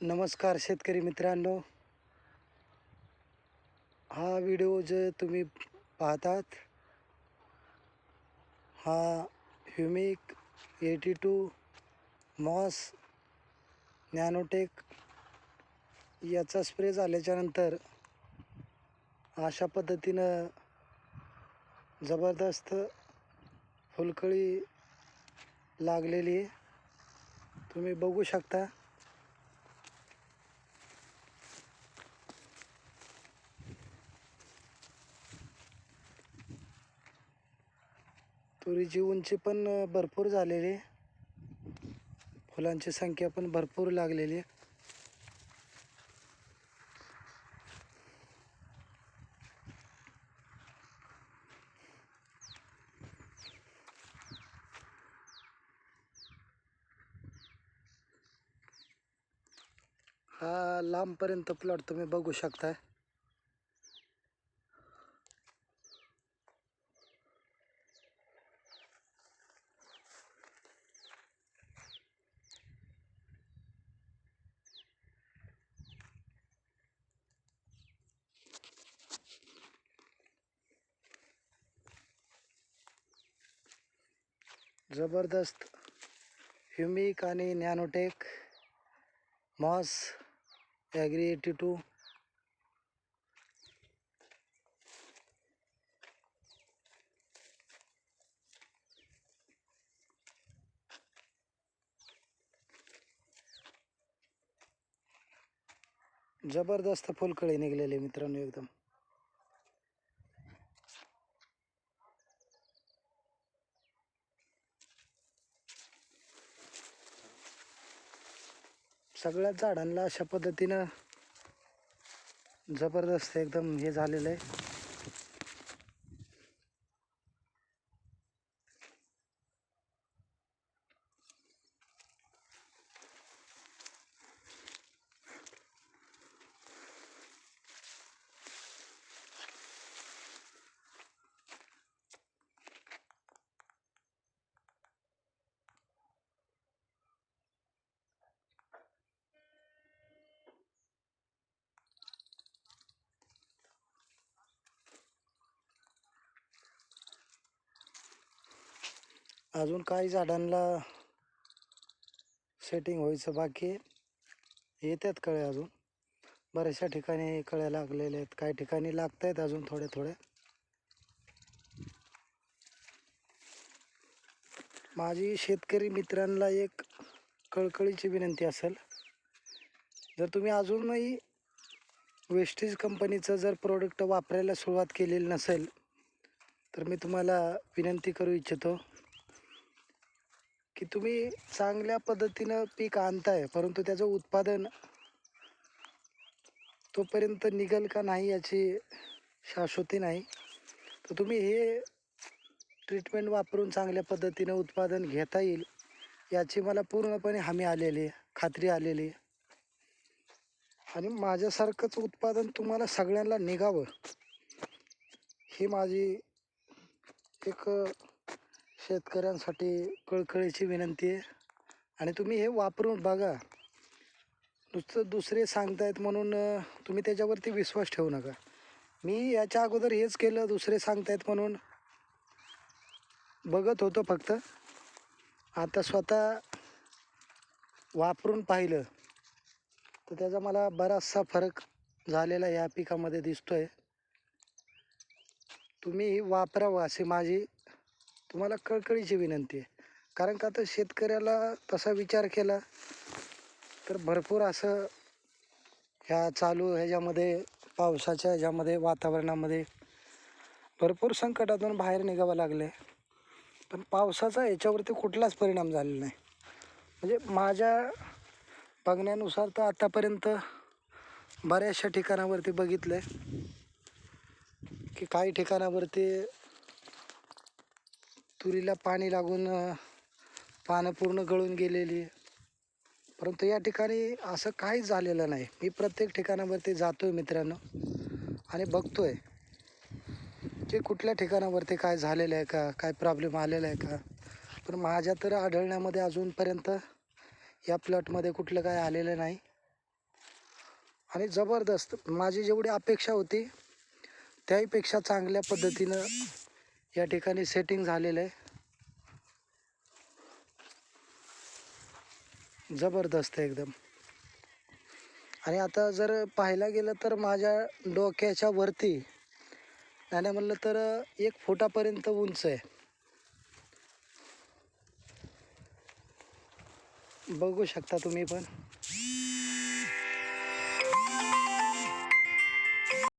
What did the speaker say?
नमस्कार शेतकरी मित्रांनो. हा व्हिडिओ जे तुम्ही पाहतात हा humic eighty two Moss nanotech याचा स्प्रे झाल्याच्यानंतर अशा पद्धतीनं जबरदस्त फुलकळी लागलेली आहे. तुम्ही बघू शकता. तुरीची उंची पण भरपूर झालेली. फुलांची संख्या पण भरपूर लागलेली. आहे हा लांबपर्यंत प्लॉट तुम्ही बघू शकताय. जबरदस्त ह्युमिक आणि nanotech MOS agri eighty two जबरदस्त फुलकळी निघलेली मित्रांनो एकदम. सगळ्याच झाडांना अशा पद्धतीनं जबरदस्त एकदम हे झालेलं आहे. अजून काही झाडांना सेटिंग व्हायचं बाकी आहे. येतात कळे अजून. बऱ्याचशा ठिकाणी कळ्या लागलेल्या आहेत. काही ठिकाणी लागत आहेत अजून थोड्या थोड्या. माझी शेतकरी मित्रांना एक कळकळीची विनंती असेल. जर तुम्ही अजूनही वेस्टेज कंपनीचं जर प्रोडक्ट वापरायला सुरुवात केलेली नसेल तर मी तुम्हाला विनंती करू इच्छितो. की तुम्ही चांगल्या पद्धतीनं पीक आणताय परंतु त्याचं उत्पादन तोपर्यंत निघेल का नाही याची शाश्वती नाही. तर तुम्ही हे ट्रीटमेंट वापरून चांगल्या पद्धतीनं उत्पादन घेता येईल याची मला पूर्णपणे हमी आलेली आहे खात्री आलेली. आहे आणि माझ्यासारखंच उत्पादन तुम्हाला सगळ्यांना निघावं ही माझी एक शेतकऱ्यांसाठी कळकळीची विनंती आहे. आणि तुम्ही हे वापरून बघा. नुसतं दुसरे सांगतायत म्हणून तुम्ही त्याच्यावरती विश्वास ठेवू नका. मी याच्या अगोदर हेच केलं दुसरे सांगतायत म्हणून. बघत होतो फक्त. आता स्वतः वापरून पाहिलं. तर त्याचा मला बराचसा फरक झालेला या पिकामध्ये दिसतो आहे तुम्ही वापरावं अशी माझी तुम्हाला कळकळीची विनंती आहे. कारण का तर शेतकऱ्याला तसा विचार केला तर भरपूर असं ह्या चालू ह्याच्यामध्ये पावसाच्या ह्याच्यामध्ये वातावरणामध्ये भरपूर संकटातून बाहेर निघावं लागले पण पावसाचा याच्यावरती कुठलाच परिणाम झालेला नाही. म्हणजे माझ्या बघण्यानुसार तर आतापर्यंत बऱ्याचशा ठिकाणावरती बघितलं आहे की काही ठिकाणावरती तुरीला पाणी लागून पानं पूर्ण गळून गेलेली. परंतु या ठिकाणी असं काहीच झालेलं नाही. मी प्रत्येक ठिकाणावरती जातो आहे मित्रांनो आणि बघतो आहे की कुठल्या ठिकाणावरती काय झालेलं आहे का काय प्रॉब्लेम आलेला आहे का. पण माझ्या तर आढळण्यामध्ये अजूनपर्यंत या प्लॉटमध्ये कुठलं काय आलेलं नाही. आणि जबरदस्त माझी जेवढी अपेक्षा होती त्याहीपेक्षा चांगल्या पद्धतीनं या ठिकाणी सेटिंग झालेलं आहे. जबरदस्त आहे एकदम. आणि आता जर पाहायला गेलं तर माझ्या डोक्याच्या वरती नाही म्हणलं तर एक फुटापर्यंत उंच आहे. बघू शकता तुम्ही पण.